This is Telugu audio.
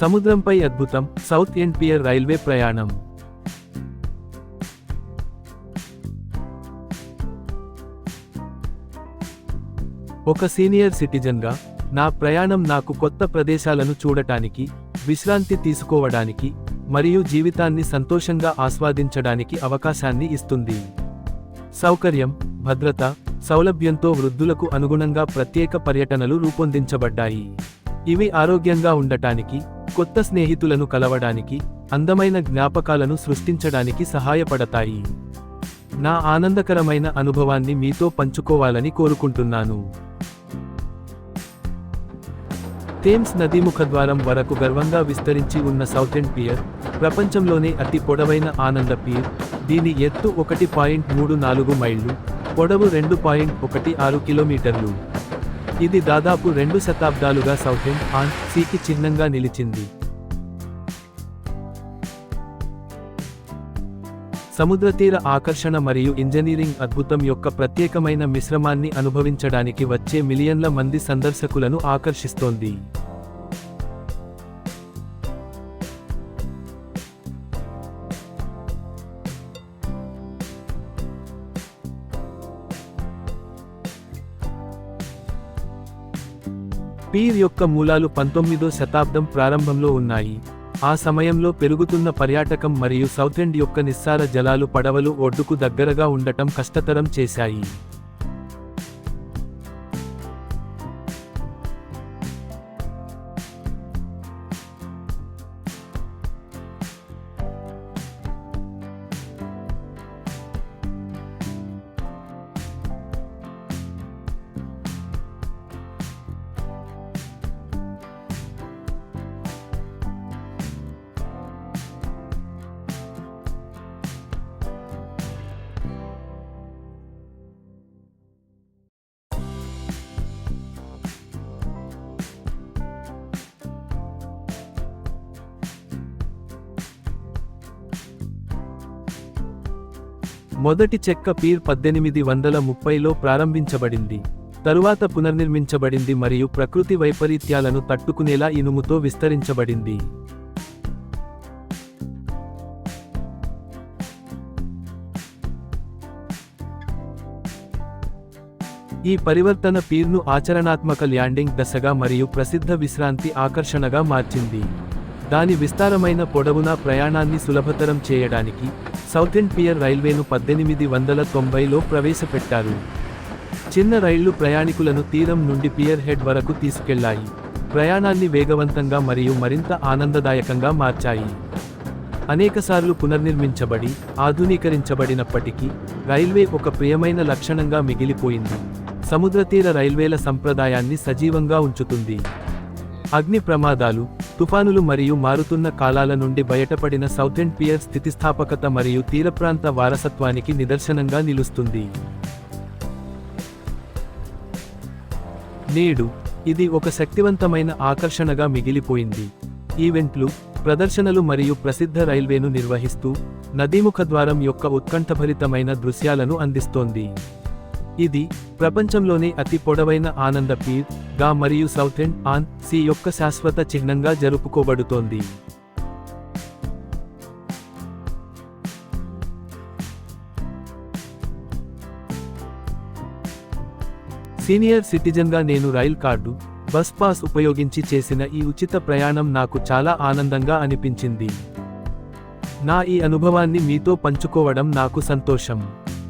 సముద్రంపై అద్భుతం సౌత్ ఎండ్ పియర్ రైల్వే ప్రయాణం. ఒక సీనియర్ సిటిజన్గా నా ప్రయాణం నాకు కొత్త ప్రదేశాలను చూడటానికి విశ్రాంతి తీసుకోవడానికి మరియు జీవితాన్ని సంతోషంగా ఆస్వాదించడానికి అవకాశాన్ని ఇస్తుంది. సౌకర్యం భద్రత సౌలభ్యంతో వృద్ధులకు అనుగుణంగా ప్రత్యేక పర్యటనలు రూపొందించబడ్డాయి. ఇవి ఆరోగ్యంగా ఉండటానికి కొత్త స్నేహితులను కలవడానికి అందమైన జ్ఞాపకాలను సృష్టించడానికి సహాయపడతాయి. నా ఆనందకరమైన అనుభవాన్ని మీతో పంచుకోవాలని కోరుకుంటున్నాను. థేమ్స్ నదీ ముఖద్వారం వరకు గర్వంగా విస్తరించి ఉన్న సౌతెండ్ పియర్ ప్రపంచంలోనే అతి పొడవైన ఆనంద పియర్ దీని ఎత్తు ఒకటి పాయింట్ మూడు నాలుగు మైళ్ళు పొడవు రెండు పాయింట్ ఒకటి ఆరు కిలోమీటర్లు. ఇది దాదాపు రెండు శతాబ్దాలుగా సౌతెండ్ ఆన్ సీకి చిహ్నంగా నిలిచింది. సముద్ర తీర ఆకర్షణ మరియు ఇంజనీరింగ్ అద్భుతం యొక్క ప్రత్యేకమైన మిశ్రమాన్ని అనుభవించడానికి వచ్చే మిలియన్ల మంది సందర్శకులను ఆకర్షిస్తోంది. పీర్ యొక్క మూలాలు పంతొమ్మిదో శతాబ్దం ప్రారంభంలో ఉన్నాయి. ఆ సమయంలో పెరుగుతున్న పర్యాటకం మరియు సౌతెండ్ యొక్క నిస్సార జలాలు పడవలు ఒడ్డుకు దగ్గరగా ఉండటం కష్టతరం చేశాయి. మొదటి చెక్క పీర్ పద్దెనిమిది వందల ముప్పైలో ప్రారంభించబడింది. తరువాత పునర్నిర్మించబడింది మరియు ప్రకృతి వైపరీత్యాలను తట్టుకునేలా ఇనుముతో విస్తరించబడింది. ఈ పరివర్తన పీర్ను ఆచరణాత్మక ల్యాండింగ్ దశగా మరియు ప్రసిద్ధ విశ్రాంతి ఆకర్షణగా మార్చింది. దాని విస్తారమైన పొడవునా ప్రయాణాన్ని సులభతరం చేయడానికి సౌతెండ్ పియర్ రైల్వేను పద్దెనిమిది వందల తొంభైలో ప్రవేశపెట్టారు. చిన్న రైళ్ళు ప్రయాణికులను తీరం నుండి పియర్ హెడ్ వరకు తీసుకెళ్ళాయి. ప్రయాణాన్ని వేగవంతంగా మరియు మరింత ఆనందదాయకంగా మార్చాయి. అనేకసార్లు పునర్నిర్మించబడి ఆధునీకరించబడినప్పటికీ రైల్వే ఒక ప్రియమైన లక్షణంగా మిగిలిపోయింది. సముద్రతీర రైల్వేల సంప్రదాయాన్ని సజీవంగా ఉంచుతుంది. అగ్ని ప్రమాదాలు తుఫానులు మరియు మారుతున్న కాలాల నుండి బయటపడిన సౌథెండ్ పియర్ స్థితిస్థాపకత మరియు తీరప్రాంత వారసత్వానికి నిదర్శనంగా నిలుస్తుంది. నేడు ఇది ఒక శక్తివంతమైన ఆకర్షణగా మిగిలిపోయింది. ఈవెంట్లు ప్రదర్శనలు మరియు ప్రసిద్ధ రైల్వేను నిర్వహిస్తూ నదీముఖ ద్వారం యొక్క ఉత్కంఠభరితమైన దృశ్యాలను అందిస్తోంది. ఇది ప్రపంచంలోనే అతి పొడవైన ఆనంద పీర్గా మరియు సౌత్ అండ్ ఆన్ సి యొక్క శాశ్వత చిహ్నంగా జరుపుకోబడుతోంది. సీనియర్ సిటిజన్గా నేను రైల్ కార్డు బస్ పాస్ ఉపయోగించి చేసిన ఈ ఉచిత ప్రయాణం నాకు చాలా ఆనందంగా అనిపించింది. నా ఈ అనుభవాన్ని మీతో పంచుకోవడం నాకు సంతోషం.